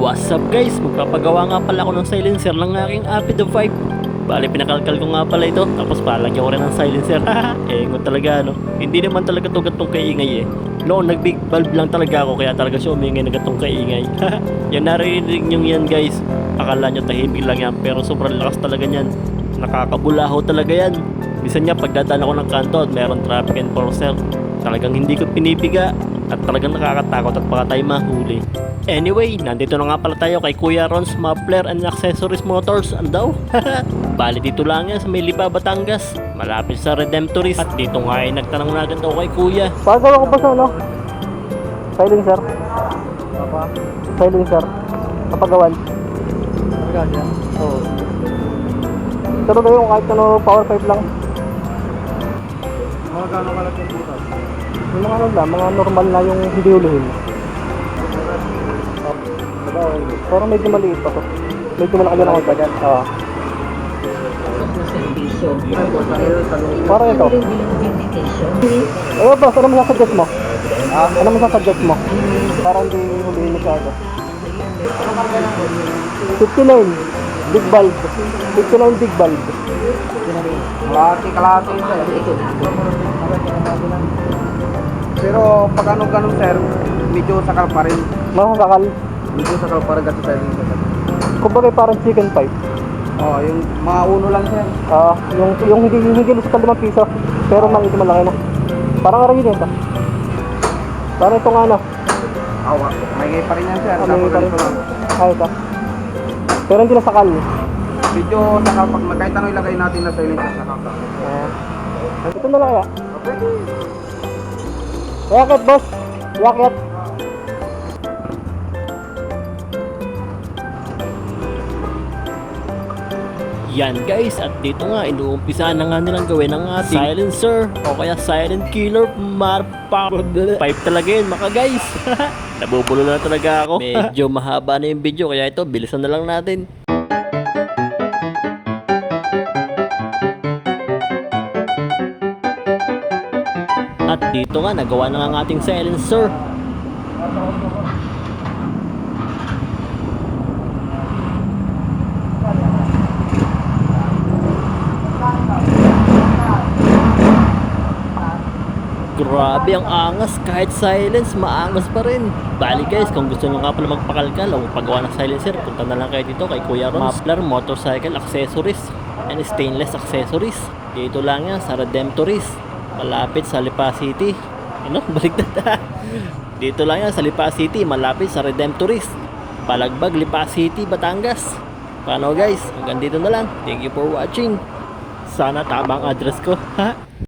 What's up guys? Magpapagawa nga pala ako ng silencer ng aking Apido 5. Bali, pinakalkal ko nga pala ito. Tapos palagyan ko rin ng silencer. eh, ngon talaga, no? Hindi naman talaga to gatong kaingay eh. Noon, nag-big bulb lang talaga ako. Kaya talaga siya umingay na gatong kaingay. yan, narinig nyo yan guys. Akala nyo tahimik lang yan. Pero sobrang lakas talaga yan. Nakakabulaho talaga yan. Bisan nga, pagdadaan ako ng kanto at meron traffic enforcer. Talagang hindi ko pinipiga. At talagang nakakatakot at baka tayo mahuli. Anyway, nandito na nga pala tayo kay Kuya Ron's Muffler and Accessories Motors. Ano daw? Bali dito lang yan sa may Lipa, Batangas. Malapit sa Redemptorist. At dito nga ay nagtanong na agad kay Kuya. Pagawa ko ba sa ano? Silencer? Apa? Silencer. Kapagawan. Magkano yan? Oo. Pero yung kahit ano, power 5 lang. Mga gano'ng kalat yung butas? Yung mga ano lang, mga normal na yung hindi uluhin. O hindi? Pero medyo maliit pa to. Medyo malaki lang ako dyan. Oo. Para ito. Ano ba? Ano mo? Ah, ano masasuggest mo? Para hindi hulihin masyado. 59. Big bulb. 59 big bulb. Kalahati, kalahati ito. Pero pag ano ganun sir, medyo sakal pa rin. Makakakal. Medyo sakal pa rin kasi tayo sakal. Kumbaga parang chicken pipe. Oo, yung mga uno lang sir. Ah, yung yung hindi yung hindi sa 5 piso, pero maliit malaki na. Parang araw yun ito. Parang ito nga na. Awa, may ngay pa rin yan sir. Ah, may pa rin. Ah, ito. Pero hindi na sakal. Medyo sakal pag kahit ano ilagay natin na silencer sakal ka. Ah. ito na lang kaya. Yakit, boss. Yakit. Yan guys, at dito nga, inuumpisa na nga nilang gawin ang ating silencer o kaya silent killer marpa. Pipe talaga yun mga guys. Nabubulo na talaga ako. Medyo mahaba na yung video kaya ito, bilisan na lang natin. Dito nga, nagawa na ang ating silencer. Grabe ang angas, kahit silence, maangas pa rin. Bali guys, kung gusto nyo nga pala magpakalkal o paggawa ng silencer, punta na lang kayo dito kay Kuya Ron. Muffler, motorcycle accessories, and stainless accessories. Dito lang yan sa Redemptorist, malapit sa Lipa City. Ano, baliktad Dito lang yan sa Lipa City, malapit sa Redemptorist. Balagbag, Lipa City, Batangas. Paano guys? Hanggang dito na lang. Thank you for watching. Sana tama ang address ko. Ha?